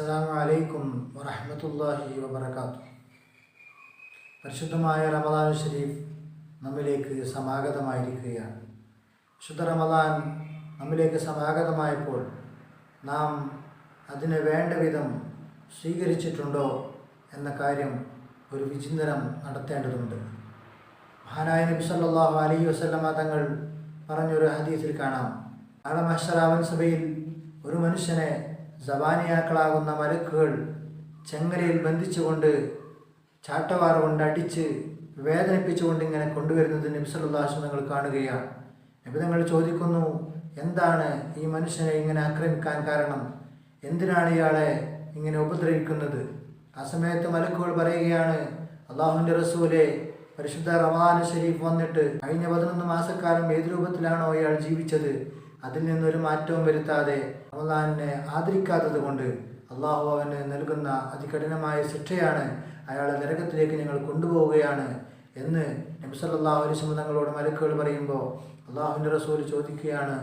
അസ്സലാമു അലൈക്കും വറഹ്മത്തുള്ളാഹി വബറകാതുഹു. പരിശുദ്ധമായ റമദാൻ ഷരീഫ് നമ്മിലേക്ക് സമാഗതമായിരിക്കുകയാണ്. വിശുദ്ധ റമദാൻ നമ്മിലേക്ക് സമാഗതമായപ്പോൾ നാം അതിനെ വേണ്ട വിധം സ്വീകരിച്ചിട്ടുണ്ടോ എന്ന കാര്യം ഒരു വിചിന്തനം നടത്തേണ്ടതുണ്ട്. മഹാനായ നബി സല്ലല്ലാഹു അലൈഹി വസല്ലമ തങ്ങൾ പറഞ്ഞൊരു ഹദീസിൽ കാണാം. നാളെ മഹ്ശറാവൻ സഭയിൽ ഒരു മനുഷ്യനെ സബാനിയാക്കളാകുന്ന മലക്കുകൾ ചെങ്ങലയിൽ ബന്ധിച്ചുകൊണ്ട് ചാട്ടവാറ കൊണ്ട് അടിച്ച് വേദനിപ്പിച്ചുകൊണ്ട് ഇങ്ങനെ കൊണ്ടുവരുന്നത് നബി സല്ലല്ലാഹു നിങ്ങൾ കാണുകയാണ്. നബി തങ്ങൾ ചോദിക്കുന്നു എന്താണ് ഈ മനുഷ്യനെ ഇങ്ങനെ ആക്രമിക്കാൻ കാരണം? എന്തിനാണ് ഇയാളെ ഇങ്ങനെ ഉപദ്രവിക്കുന്നത്? ആ സമയത്ത് മലക്കുകൾ പറയുകയാണ് അള്ളാഹുവിന്റെ റസൂലെ പരിശുദ്ധ റമാൻ ഷരീഫ് വന്നിട്ട് കഴിഞ്ഞ പതിനൊന്ന് മാസക്കാലം ഏത് രൂപത്തിലാണോ ഇയാൾ ജീവിച്ചത്? അതിൽ നിന്നൊരു മാറ്റവും വരുത്താതെ റമദാനിനെ ആദരിക്കാത്തത് കൊണ്ട് അള്ളാഹു അവന് നൽകുന്ന അതികഠിനമായ ശിക്ഷയാണ് അയാളെ നരകത്തിലേക്ക് നിങ്ങൾ കൊണ്ടുപോവുകയാണ് എന്ന് നബി സല്ലല്ലാഹു അലൈഹി തങ്ങളോട് മലക്കുകൾ പറയുമ്പോൾ അള്ളാഹുവിന്റെ റസൂൽ ചോദിക്കുകയാണ്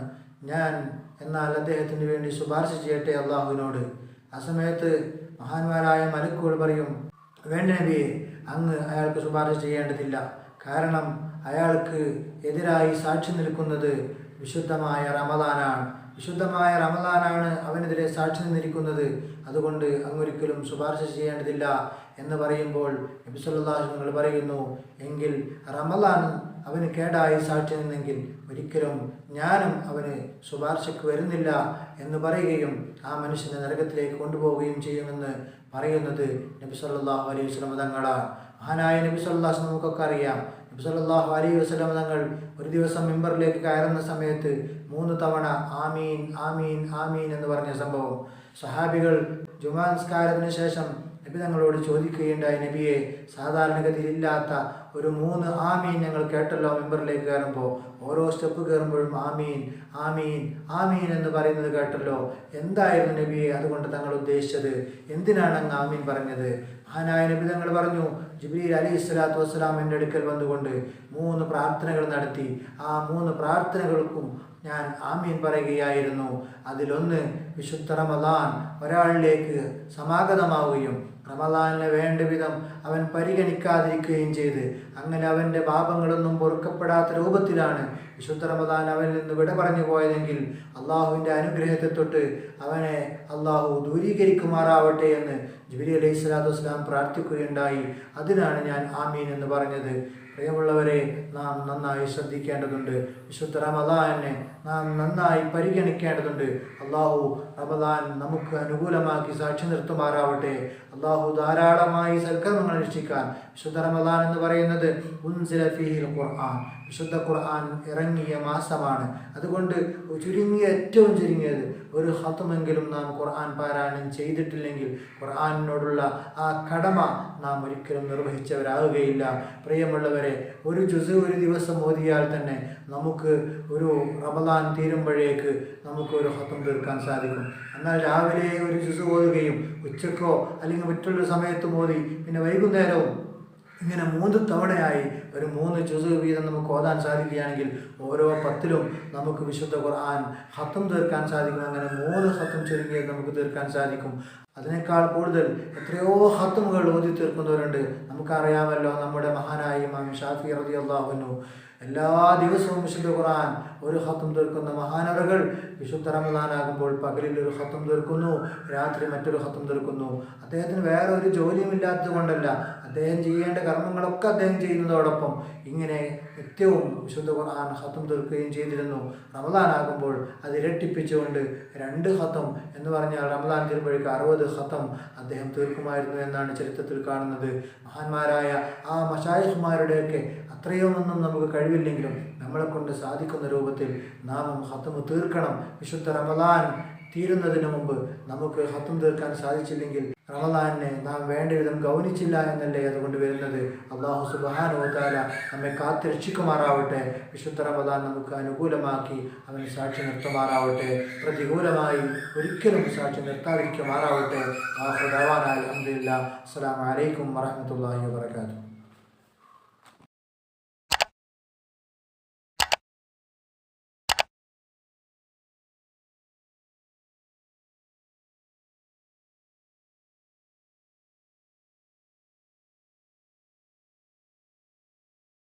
ഞാൻ എന്നാൽ അദ്ദേഹത്തിന് വേണ്ടി ശുപാർശ ചെയ്യട്ടെ അള്ളാഹുവിനോട്? ആ സമയത്ത് മഹാന്മാരായ മലക്കുകൾ പറയും വേണ്ട നബിയെ അങ്ങ് അയാൾക്ക് ശുപാർശ ചെയ്യേണ്ടതില്ല. കാരണം അയാൾക്ക് എതിരായി സാക്ഷി നിൽക്കുന്നത് വിശുദ്ധമായ റമദാനാണ്. വിശുദ്ധമായ റമദാനാണ് അവനെതിരെ സാക്ഷി നിന്നിരിക്കുന്നത്. അതുകൊണ്ട് അങ്ങൊരിക്കലും ശുപാർശ ചെയ്യേണ്ടതില്ല എന്ന് പറയുമ്പോൾ നബി സല്ലല്ലാഹു നിങ്ങൾ പറയുന്നു എങ്കിൽ റമദാൻ അവന് കേടായി സാക്ഷി നിന്നെങ്കിൽ ഒരിക്കലും ഞാനും അവന് ശുപാർശയ്ക്ക് വരുന്നില്ല എന്ന് പറയുകയും ആ മനുഷ്യനെ നരകത്തിലേക്ക് കൊണ്ടുപോവുകയും ചെയ്യുമെന്ന് പറയുന്നത് നബി സല്ലല്ലാഹു അലൈഹി വസല്ലം തങ്ങളാണ്. മഹാനായ നബി സല്ലല്ലാഹു നമുക്കൊക്കെ അറിയാം. നബി സല്ലല്ലാഹു അലൈഹി വസല്ലം തങ്ങൾ ഒരു ദിവസം മെമ്പറിലേക്ക് കയറുന്ന സമയത്ത് മൂന്ന് തവണ ആമീൻ ആമീൻ ആമീൻ എന്ന് പറഞ്ഞ സംഭവം. സഹാബികൾ ജുമാൻസ്കാരത്തിന് ശേഷം നബി തങ്ങളോട് ചോദിക്കുകയുണ്ടായി നബിയെ സാധാരണഗതിയിലില്ലാത്ത ഒരു മൂന്ന് ആമീൻ ഞങ്ങൾ കേട്ടല്ലോ മെമ്പറിലേക്ക് കയറുമ്പോൾ ഓരോ സ്റ്റെപ്പ് കയറുമ്പോഴും ആമീൻ ആമീൻ ആമീൻ എന്ന് പറയുന്നത് കേട്ടല്ലോ. എന്തായിരുന്നു നബിയെ അതുകൊണ്ട് തങ്ങൾ ഉദ്ദേശിച്ചത്? എന്തിനാണ് അങ്ങ് ആമീൻ പറഞ്ഞത്? മഹാനായ നബി തങ്ങൾ പറഞ്ഞു ജിബ്രീൽ അലി സ്വലാത്തു വസ്സലാമിന്റെ അടുക്കൽ വന്നുകൊണ്ട് മൂന്ന് പ്രാർത്ഥനകൾ നടത്തി. ആ മൂന്ന് പ്രാർത്ഥനകൾക്കും ഞാൻ ആമീൻ പറയുകയായിരുന്നു. അതിലൊന്ന് വിശുദ്ധ റമദാൻ ഒരാളിലേക്ക് സമാഗതമാവുകയും റമദാനിന് വേണ്ട വിധം അവൻ പരിഗണിക്കാതിരിക്കുകയും ചെയ്ത് അങ്ങനെ അവന്റെ പാപങ്ങളൊന്നും പൊറുക്കപ്പെടാത്ത രൂപത്തിലാണ് വിശുദ്ധ റമദാൻ അവനിൽ നിന്ന് വിട പറഞ്ഞു പോയതെങ്കിൽ അള്ളാഹുവിന്റെ അനുഗ്രഹത്തെ തൊട്ട് അവനെ അള്ളാഹു ദൂരീകരിക്കുമാറാവട്ടെ എന്ന് ജുബിലി അലൈഹി സ്വലാത്തു വസ്സലാം പ്രാർത്ഥിക്കുകയുണ്ടായി. അതിനാണ് ഞാൻ ആമീൻ എന്ന് പറഞ്ഞത്. പ്രിയമുള്ളവരെ നാം നന്നായി ശ്രദ്ധിക്കേണ്ടതുണ്ട്. വിശുദ്ധ റമദാനെ നാം നന്നായി പരിഗണിക്കേണ്ടതുണ്ട്. അള്ളാഹു റമദാൻ നമുക്ക് അനുകൂലമാക്കി സാക്ഷി നിർത്തുമാറാവട്ടെ. അള്ളാഹു ധാരാളമായി സൽക്കർമ്മങ്ങൾ അനുഷ്ഠിക്കാൻ വിശുദ്ധ റമദാൻ എന്ന് പറയുന്നത് ഖുർആൻ. വിശുദ്ധ ഖുർആൻ ഇറങ്ങിയ മാസമാണ്. അതുകൊണ്ട് ചുരുങ്ങിയ ഏറ്റവും ചുരുങ്ങിയത് ഒരു ഹത്തുമെങ്കിലും നാം ഖുർആൻ പാരായണം ചെയ്തിട്ടില്ലെങ്കിൽ ഖുർആാനിനോടുള്ള ആ കടമ നാം ഒരിക്കലും നിർവഹിച്ചവരാകുകയില്ല. പ്രിയമുള്ളവരെ ഒരു ജുസ് ഒരു ദിവസം ഓതിയാൽ തന്നെ നമുക്ക് ഒരു റമദാൻ തീരുമ്പോഴേക്ക് നമുക്ക് ഒരു ഹത്തം തീർക്കാൻ സാധിക്കും. എന്നാൽ രാവിലെ ഒരു ജുസ് ഓതുകയും ഉച്ചക്കോ അല്ലെങ്കിൽ മറ്റുള്ള സമയത്തും ഓതി പിന്നെ വൈകുന്നേരവും ഇങ്ങനെ മൂന്ന് തവണയായി ഒരു മൂന്ന് ജുസ് വീതം നമുക്ക് ഓതാൻ സാധിക്കുകയാണെങ്കിൽ ഓരോ പത്തിലും നമുക്ക് വിശുദ്ധ ഖുർആൻ ഹത്തം തീർക്കാൻ സാധിക്കും. അങ്ങനെ മൂന്ന് ഹത്തം ചുരുങ്ങിയത് നമുക്ക് തീർക്കാൻ സാധിക്കും. അതിനേക്കാൾ കൂടുതൽ എത്രയോ ഹത്തമുകൾ ഓതി തീർക്കുന്നവരുണ്ട്. നമുക്കറിയാമല്ലോ നമ്മുടെ മഹാനായി മാം ഷാഫി റതി അള്ളാഹുനു എല്ലാ ദിവസവും വിശുദ്ധ ഖുർആൻ ഒരു ഹത്തും തീർക്കുന്ന മഹാനവറുകൾ വിശുദ്ധ റമദാനാകുമ്പോൾ പകലിൽ ഒരു ഹത്തും തീർക്കുന്നു രാത്രി മറ്റൊരു ഹത്തും തീർക്കുന്നു. അദ്ദേഹത്തിന് വേറെ ഒരു ജോലിയും ഇല്ലാത്തത് കൊണ്ടല്ല. അദ്ദേഹം ചെയ്യേണ്ട കർമ്മങ്ങളൊക്കെ അദ്ദേഹം ചെയ്യുന്നതോടൊപ്പം ഇങ്ങനെ നിത്യവും വിശുദ്ധ ഖുർആൻ ഹത്തം തീർക്കുകയും ചെയ്തിരുന്നു. റമദാനാകുമ്പോൾ അത് ഇരട്ടിപ്പിച്ചുകൊണ്ട് രണ്ട് ഹത്തം എന്ന് പറഞ്ഞാൽ റമദാൻ തീരുമ്പോഴേക്ക് അറുപത് ഹത്തം അദ്ദേഹം തീർക്കുമായിരുന്നു എന്നാണ് ചരിത്രത്തിൽ കാണുന്നത്. മഹാന്മാരായ ആ മഷായിഹ്മാരുടെയൊക്കെ അത്രയുമൊന്നും നമുക്ക് കഴിവില്ലെങ്കിലും നമ്മളെ കൊണ്ട് സാധിക്കുന്ന രൂപത്തിൽ നാമം ഹത്തമ് തീർക്കണം. വിശുദ്ധ റമദാൻ തീരുന്നതിന് മുമ്പ് നമുക്ക് ഹത്തം തീർക്കാൻ സാധിച്ചില്ലെങ്കിൽ റമദാനെ നാം വേണ്ട വിധം ഗൗനിച്ചില്ല എന്നല്ലേ അതുകൊണ്ട് വരുന്നത്? അള്ളാഹു സുബാനുവത്താല നമ്മെ കാത്ത് രക്ഷിക്കുമാറാവട്ടെ. വിശുദ്ധ റമദാൻ നമുക്ക് അനുകൂലമാക്കി അവന് സാക്ഷി നിർത്തുമാറാവട്ടെ. പ്രതികൂലമായി ഒരിക്കലും സാക്ഷി നിർത്താതിരിക്കുമാറാവട്ടെ. അലഹമില്ല അസ്സാം വലൈക്കും വറഹമത്തല്ലാഹി വാത്തു